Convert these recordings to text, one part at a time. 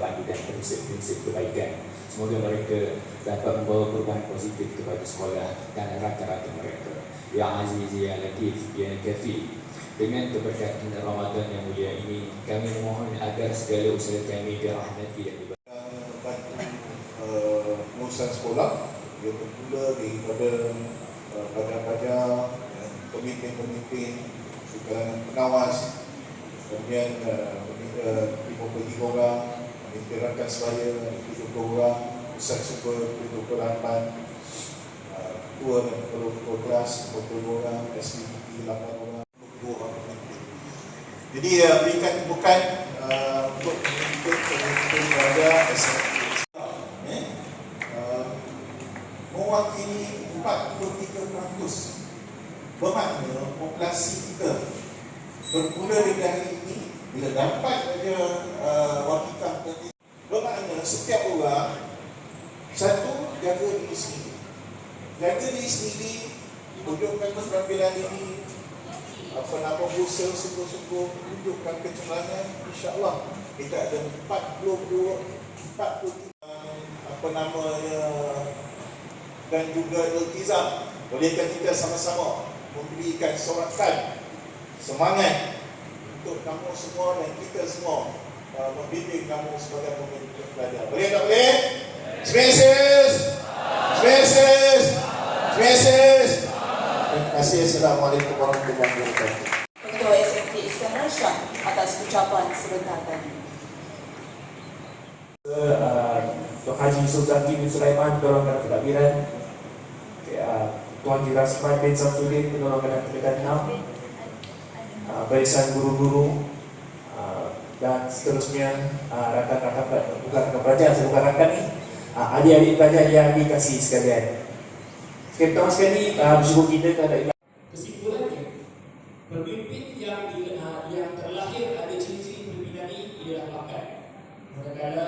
dan prinsip-prinsip kebaikan. Semoga mereka dapat membawa perubahan positif kepada sekolah dan rakan-rakan mereka. Ya Aziz, Ya Latif, Ya Kafi. Dengan keberkatan Ramadan yang mulia ini, kami memohon agar segala usaha kami dirahmati dan diberkati. yang bantu uh, pengurusan sekolah dia bermula daripada uh, pelajar-pelajar dan pemimpin-pemimpin kalangan pengawas kemudian uh, uh, 53 orang pemimpin rakan sebaya 70 orang pusat super 78 uh, ketua dan ketua kelas 42 orang SPP 8 orang 22 orang pemimpin jadi uh, berikan tepukan uh, untuk SMP. Eh? Uh, mewakili 43% bermakna populasi kita bermula dari hari ini bila dapat saja uh, wakilkan tadi bermakna setiap orang satu jaga diri sendiri. Jaga diri sendiri tunjukkan keterampilan ini apa nama berusaha sungguh-sungguh tunjukkan kecemerlangan insyaAllah kita ada 42 43 apa namanya dan juga iltizam. Bolehkah kita sama-sama memberikan sorakan semangat untuk kamu semua dan kita semua uh, membimbing kamu sebagai pemimpin pelajar boleh tak boleh? Spaces! Spaces! Spaces! Terima kasih. Assalamualaikum warahmatullahi wabarakatuh. Ketua SMK Iskandar Shah atas ucapan sebentar tadi. uh, Dr. Haji Sultan bin Sulaiman Golongan Pentadbiran okay, uh, Tuan Haji Rasman bin Samsudin Golongan Pendidikan 6 uh, Barisan Guru-Guru uh, dan seterusnya uh, rakan-rakan bukan rakan pelajar, saya bukan rakan ni uh, adik-adik pelajar yang dikasih sekalian okay, pertama sekali uh, bersyukur kita kepada Kesimpulannya, pemimpin yang di, uh, yang terlahir ada ciri-ciri pimpinan ini ialah bakat. Manakala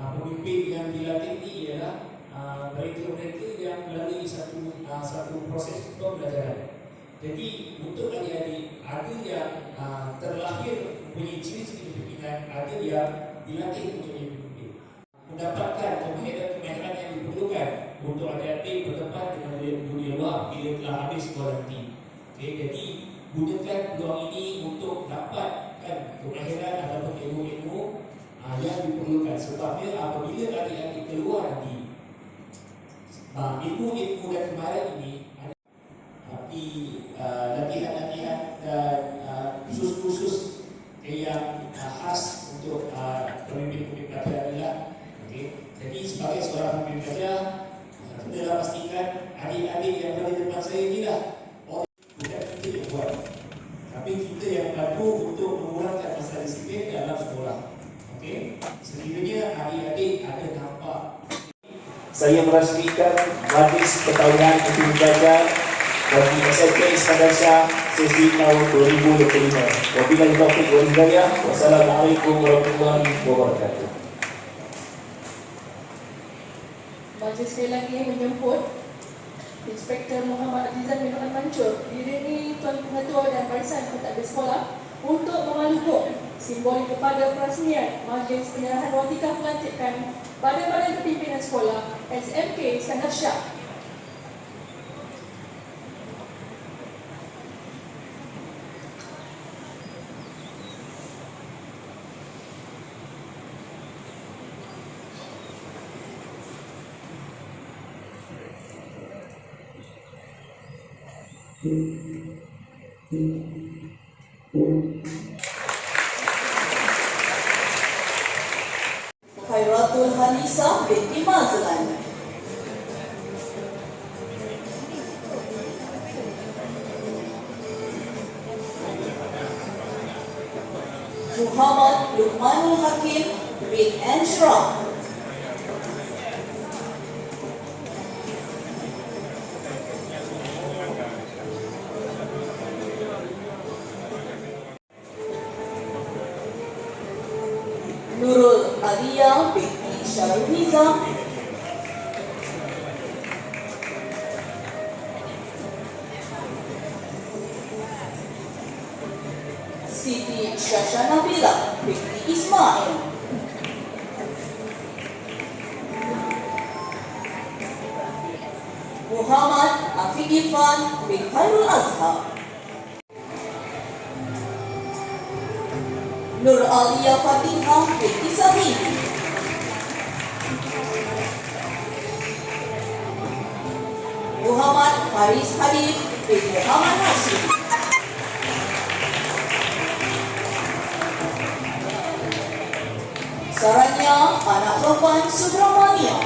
uh, pemimpin yang dilatih ini ialah uh, mereka-mereka yang melalui satu uh, satu proses pembelajaran. Jadi untuk adik-adik ada yang uh, terlahir mempunyai ciri-ciri pimpinan, ada yang dilatih untuk jadi pemimpin. Mendapatkan kemahiran-kemahiran yang diperlukan untuk adik-adik bertempat dengan dunia luar bila telah habis kuarantin. Okay, jadi gunakan peluang ini untuk dapatkan kemahiran ataupun ilmu-ilmu uh, yang diperlukan sebabnya apabila adik-adik keluar nanti uh, ilmu-ilmu dan kemahiran ini ada tapi uh, latihan-latihan dan uh, khusus-khusus yang uh, khas untuk uh, pemimpin-pemimpin pelajar adalah okay. jadi sebagai seorang pemimpin uh, kita dah pastikan adik-adik yang berada di depan saya ni lah orang bukan kita yang buat tapi kita yang bantu untuk mengurangkan masalah disiplin dalam sekolah Okey, sekiranya adik-adik ada nampak saya merasmikan Majlis Ketahuan Untuk Belajar bagi SLK Iskandar Shah sesi tahun 2025. Wabillahi taufiq wal hidayah. Wassalamualaikum warahmatullahi wabarakatuh. Majlis sekali lagi menyebut Inspektor Muhammad Azizan bin Rahman Mansur diiringi Tuan Pengetua dan Barisan Pentadbir Sekolah untuk memalukkan simbol kepada perasmian Majlis Penyerahan Watika Pelantikan Badan-Badan Kepimpinan Sekolah SMK Iskandar Shah Khairatul Hanisa binti Mazlan. Muhammad Luqmanul Hakim bin Anshra. Siti Syasha Nabila binti Ismail. Muhammad Afiq Irfan bin Khairul Azhar. Nur Alia Fatihah binti Sabini. Muhammad Haris Hadid bin Muhammad Hasim. Saranya anak perempuan Subramania.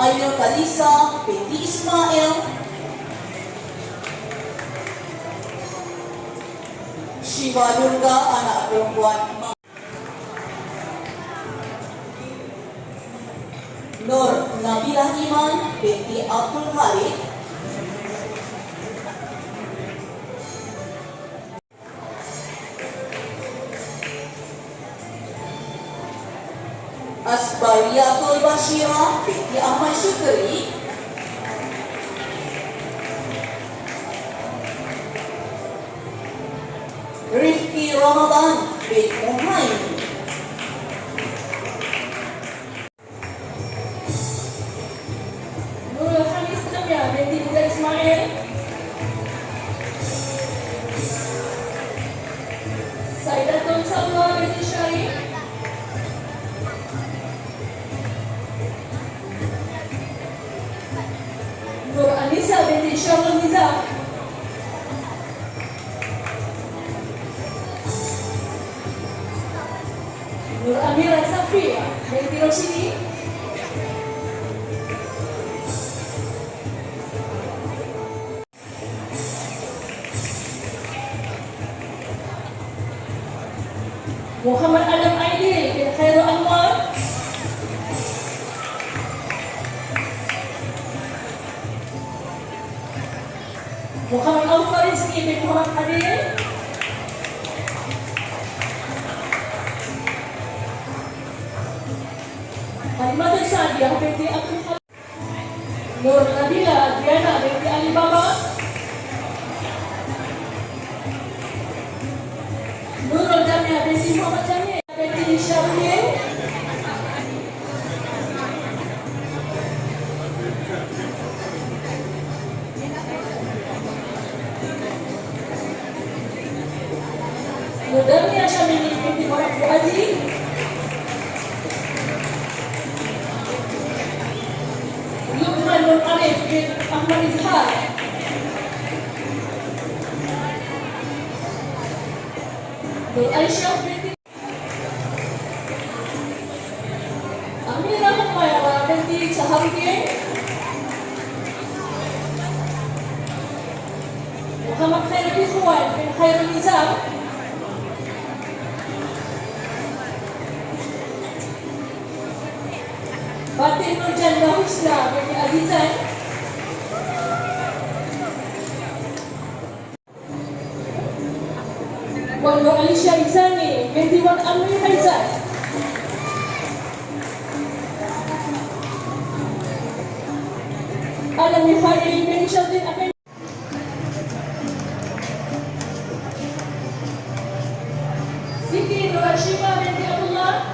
Ainul Kalisa binti Ismail. Shiva Durga anak perempuan Nur Nabilah Iman binti Abdul Harith Hanis Namia binti Muda Ismail. Saidatul Salwa binti Syarif. Nur Anissa binti Syarul Nizam. Nur Amira Safia binti Roshidi. Muhammad Adam Aidil bin Khairul Anwar Muhammad Alfa Rizki bin Muhammad Adil Halimatul Sadiah binti Abdul Halim Nur Nabila Adriana binti Ali Baba Batin Nur Jannah Husna binti Azizan Malaysia Izani, 21 Amri Haizat. Alam niyo pa, Indonesia din ako Siti Nurashima binti Abdullah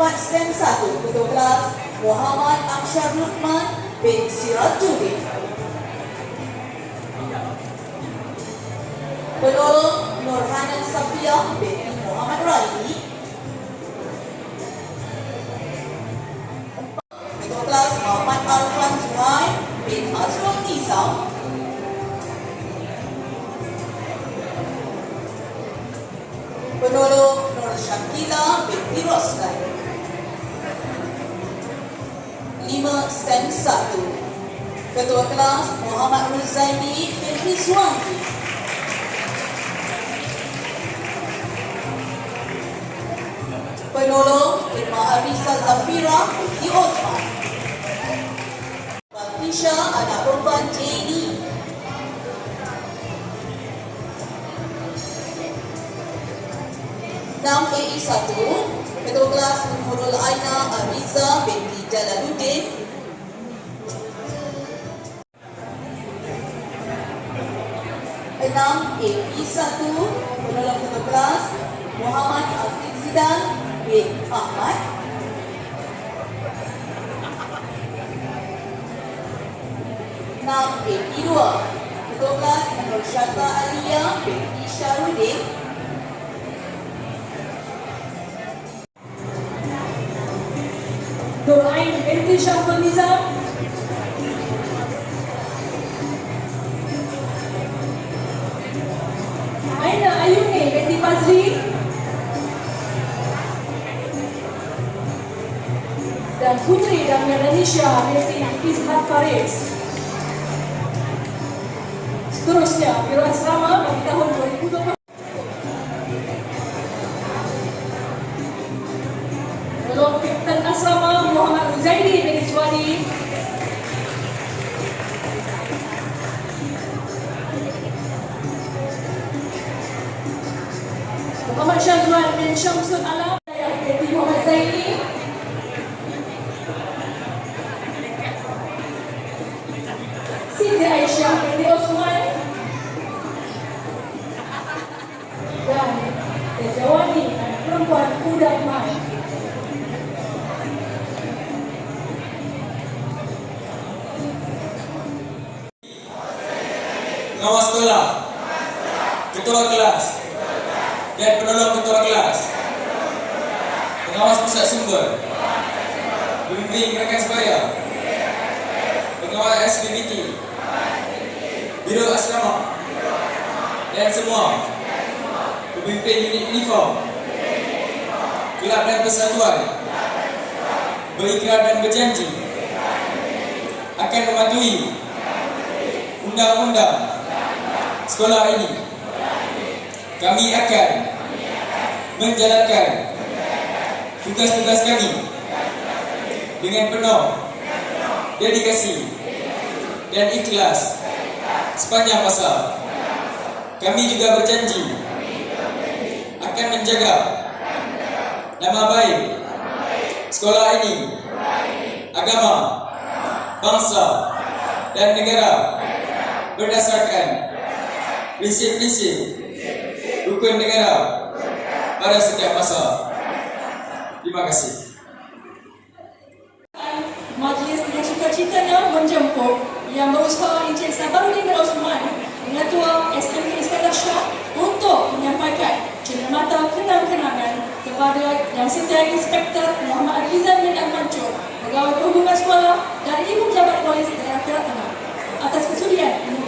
4 stem kelas Muhammad Aksyar Luqman bin Sirat Judi. Penolong Rizwanti Penolong Irma Arisa Zafira binti Osman. Batisha anak perempuan JD Enam AI 1 Ketua kelas Nurul Aina Ariza binti Jalaluddin Enam AI 1 Penolong ketua kelas Muhammad Afiq Zidan bin Ahmad. Enam AI 2 Ketua kelas Nur Syaka Alia binti Syarudin Nur Ain binti Syahbul Nizam Melanisha binti Izhat Faris Seterusnya, Biro Asrama bagi tahun 2020 Tolong Kapten Asrama Muhammad Zaidi bin Iswadi Muhammad Syazwan bin Syamsul Alam pembimbing rakan sebaya, pengawas SPBT, biro asrama, dan semua. Pemimpin unit uniform, kelab dan persatuan, berikrar dan berjanji. Akan mematuhi undang-undang sekolah ini. Kami akan menjalankan tugas-tugas kami dengan penuh dedikasi dan ikhlas sepanjang masa kami juga berjanji akan menjaga nama baik sekolah ini agama bangsa dan negara berdasarkan prinsip-prinsip rukun negara pada setiap masa. Terima kasih. Majlis sukacitanya menjemput yang berusaha Encik Sabarudin bin Osman dengan Ketua SMK Iskandar Shah untuk menyampaikan cenderamata kenang-kenangan kepada Yang Setia Inspektor Muhammad Rizal bin Al-Mansur, Pegawai Perhubungan Sekolah dan Ibu Pejabat Polis Daerah Perak Tengah atas kesudian